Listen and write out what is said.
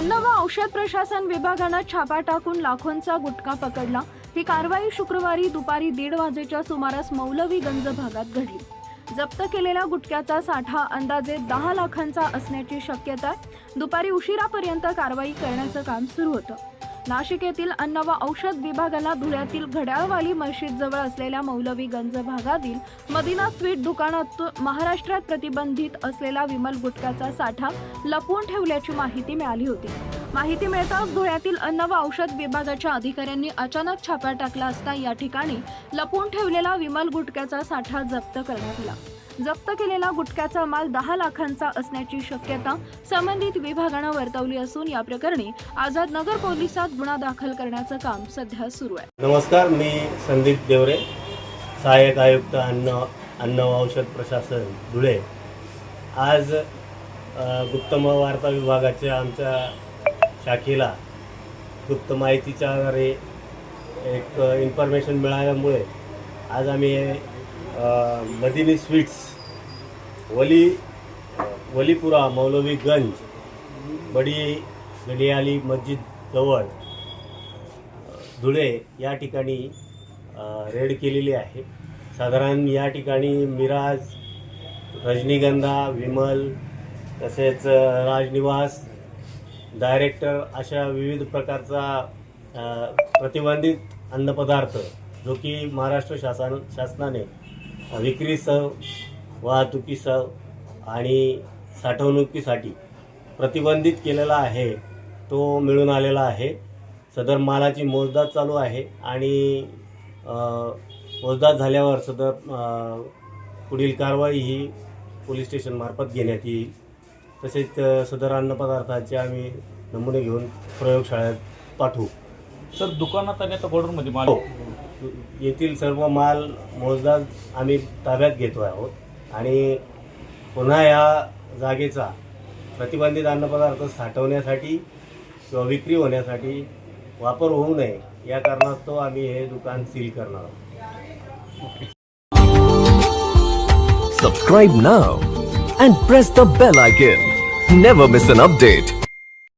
अन्न व औषध प्रशासन विभागानं छापा टाकून लाखोंचा गुटखा पकडला ही कारवाई शुक्रवारी दुपारी दीड वाजेच्या सुमारास मौलवीगंज भागात घडली जप्त केलेल्या गुटख्याचा साठा अंदाजे दहा लाखांचा असण्याची शक्यता आहे. दुपारी उशिरापर्यंत कारवाई करण्याचं काम सुरू होतं नाशिक येथील अन्न व औषध विभागाला धुळ्यातील घड्याळवाली मशीद जवळ असलेल्या मौलवीगंज भागातील मदिना स्वीट दुकानात महाराष्ट्रात प्रतिबंधित असलेला विमल गुटख्याचा साठा लपवून ठेवल्याची माहिती मिळाली होती. माहिती मिळताच धुळ्यातील अन्न व औषध विभागाच्या अधिकाऱ्यांनी अचानक छापा टाकला असता या ठिकाणी लपवून ठेवलेला विमल गुटख्याचा साठा जप्त करण्यात आला. जप्त केलेला गुटख्याचा माल दहा लाखांचा असण्याची शक्यता संबंधित विभागानं वर्तवली असून या प्रकरणी आझाद नगर पोलिसात गुन्हा दाखल करण्याचं काम सध्या सुरू आहे. नमस्कार मी संदीप देवरे सहाय्यक आयुक्त अन्न अन्न औषध प्रशासन धुळे. आज अ, वार्ता विभागाच्या आमच्या शाखेला गुप्त माहितीच्या आधारे एक इन्फॉर्मेशन मिळाल्यामुळे आज आम्ही मदिनी स्वीट्स वली वलीपुरा मौलवीगंज बडी गडियाली मस्जिद जवळ धुळे या ठिकाणी रेड केलेली आहे. साधारण या ठिकाणी मिराज रजनीगंधा विमल तसेच राजनिवास डायरेक्टर अशा विविध प्रकारचा प्रतिबंधित अन्नपदार्थ जो की महाराष्ट्र शासन शासनाने विक्रीसह वाहतुकीसह आणि साठवणुकीसाठी प्रतिबंधित केलेला आहे तो मिळून आलेला आहे. सदर मालाची मोजदाद चालू आहे आणि मोजदाद झाल्यावर सदर पुढील कारवाई ही पोलीस स्टेशनमार्फत घेण्यात येईल. तसेच सदर अन्नपदार्थाचे आम्ही नमुने घेऊन प्रयोगशाळेत पाठवू. सर दुकानात आणि आता गोडाऊनमध्ये माल हो. येथील सर्व माल मोजदाद आम्ही ताब्यात घेतो आहोत. आणि पुन्हा या जागेचा प्रतिबंधित अन्नपदार्थ साठवण्यासाठी किंवा विक्री होण्यासाठी वापर होऊ नये या कारणास्तव आम्ही हे दुकान सील करणार आहोत. Subscribe now and press the bell icon never miss an update